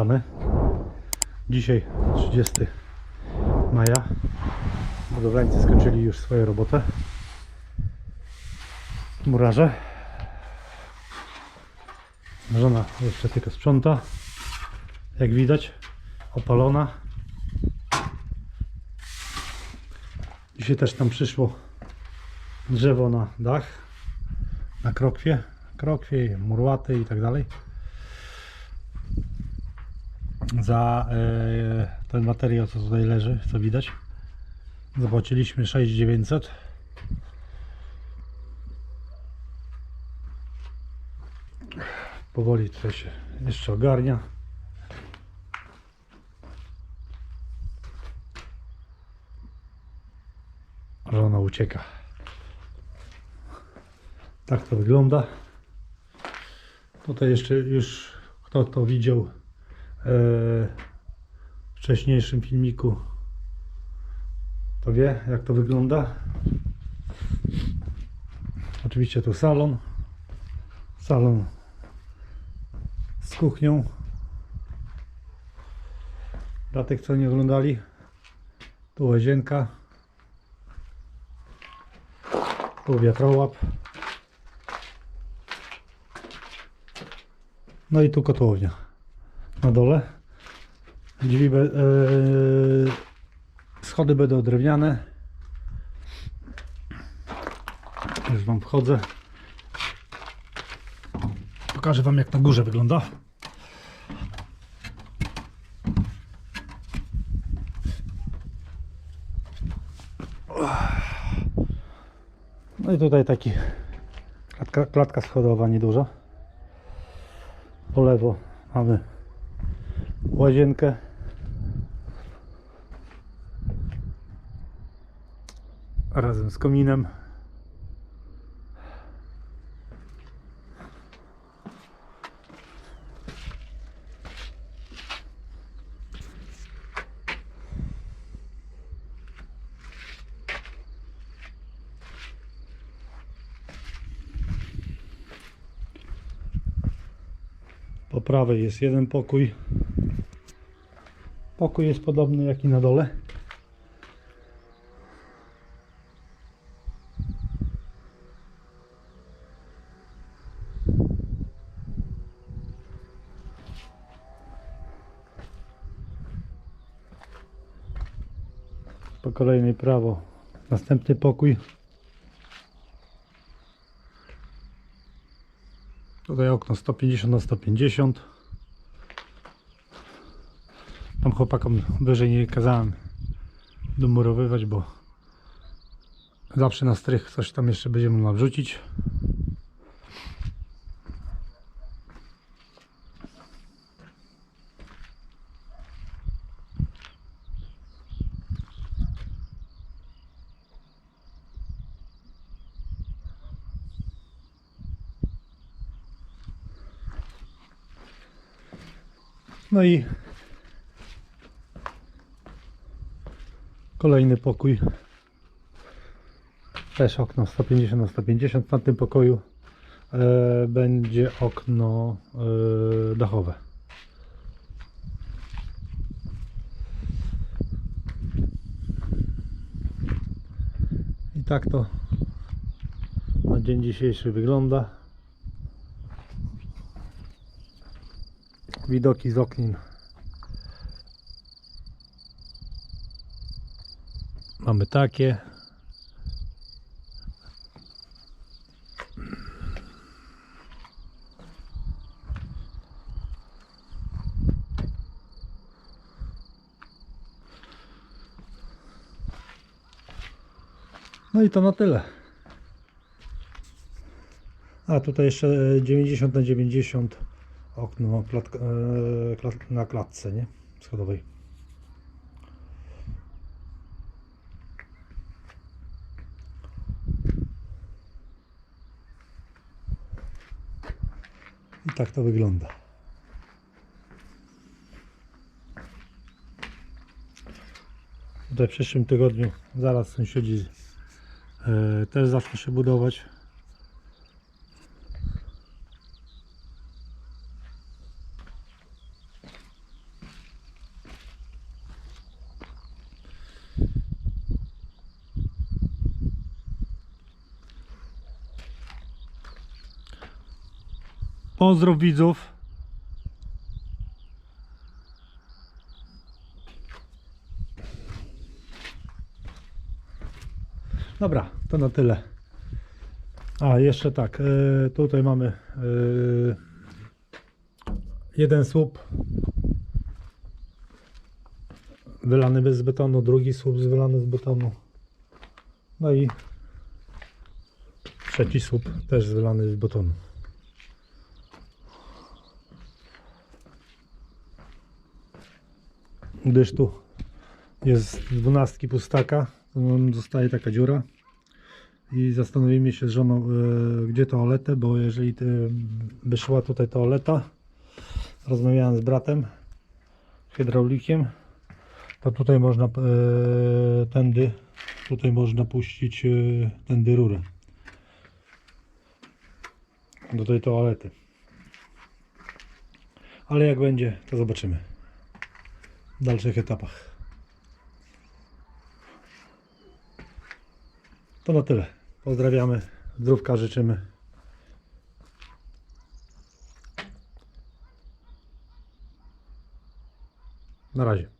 wracamy. Dzisiaj 30 maja. Budowlańcy skończyli już swoją robotę. Murarze. Żona jeszcze tylko sprząta. Jak widać, opalona. Dzisiaj też tam przyszło drzewo na dach, na krokwie, krokwie, murłaty i tak dalej. Za e, ten materiał, co tutaj leży, co widać, zapłaciliśmy 6900. Powoli tutaj się jeszcze ogarnia. Żona ucieka. Tak to wygląda. Tutaj jeszcze już kto to widział wcześniejszym filmiku, to wie jak to wygląda. Oczywiście tu salon. Salon z kuchnią. Dla tych co nie oglądali, tu łazienka. Tu wiatrołap. No i tu kotłownia na dole. Drzwi, be, e, schody będą drewniane. Już wam wchodzę. Pokażę wam jak na górze wygląda. No i tutaj taki klatka, klatka schodowa nieduża. Po lewo mamy łazienkę. Razem z kominem. Po prawej jest jeden pokój. Pokój jest podobny jak i na dole. Po kolejnej prawo. Następny pokój. Tutaj okno 150 na 150. Tam chłopakom wyżej nie kazałem domurowywać, bo zawsze na strych coś tam jeszcze będziemy można wrzucić. No i kolejny pokój. Też okno 150 na 150. W tamtym pokoju e, będzie okno e, dachowe. I tak to na dzień dzisiejszy wygląda. widoki z oknin. Mamy takie. No i to na tyle. A tutaj jeszcze e, 90 na 90 okno klatka, e, klat, na klatce, nie? Schodowej. I tak to wygląda. Tutaj w przyszłym tygodniu zaraz sąsiedzi e, też zaczną się budować. Pozdrów widzów. Dobra, to na tyle. A, jeszcze tak, e, tutaj mamy e, jeden słup wylany bez betonu, drugi słup wylany z betonu. No i trzeci słup też wylany z betonu. Gdyż tu jest dwunastki pustaka, zostaje taka dziura i zastanowimy się z żoną, e, gdzie toaletę, bo jeżeli te, by szła tutaj toaleta, rozmawiałem z bratem, hydraulikiem, to tutaj można e, tędy, tutaj można puścić e, tędy rurę do tej toalety. Ale jak będzie, to zobaczymy dalszych etapach. To na tyle. Pozdrawiamy, zdrówka życzymy. Na razie.